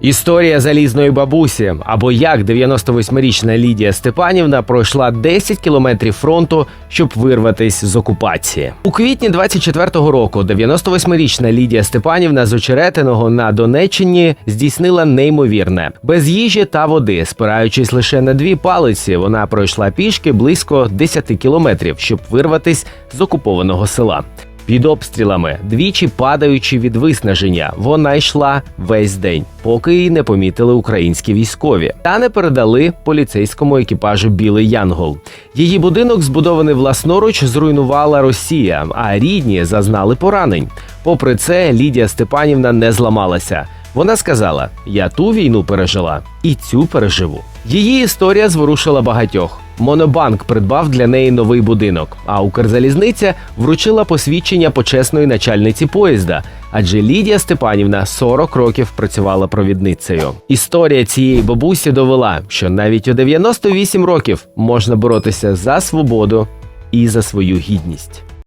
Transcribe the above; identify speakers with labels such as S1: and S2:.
S1: Історія залізної бабусі, або як 98-річна Лідія Степанівна пройшла 10 кілометрів фронту, щоб вирватись з окупації. У квітні 24-го року 98-річна Лідія Степанівна з Очеретиного на Донеччині здійснила неймовірне без їжі та води, спираючись лише на дві палиці, вона пройшла пішки близько 10 кілометрів, щоб вирватись з окупованого села. Під обстрілами, двічі падаючи від виснаження, вона йшла весь день, поки її не помітили українські військові та не передали поліцейському екіпажу Білий Янгол. Її будинок, збудований власноруч, зруйнувала Росія, а рідні зазнали поранень. Попри це, Лідія Степанівна не зламалася. Вона сказала: Я ту війну пережила і цю переживу. Її історія зворушила багатьох. Монобанк придбав для неї новий будинок, а Укрзалізниця вручила посвідчення почесної начальниці поїзда. Адже Лідія Степанівна 40 років працювала провідницею. Історія цієї бабусі довела, що навіть у 98 років можна боротися за свободу і за свою гідність.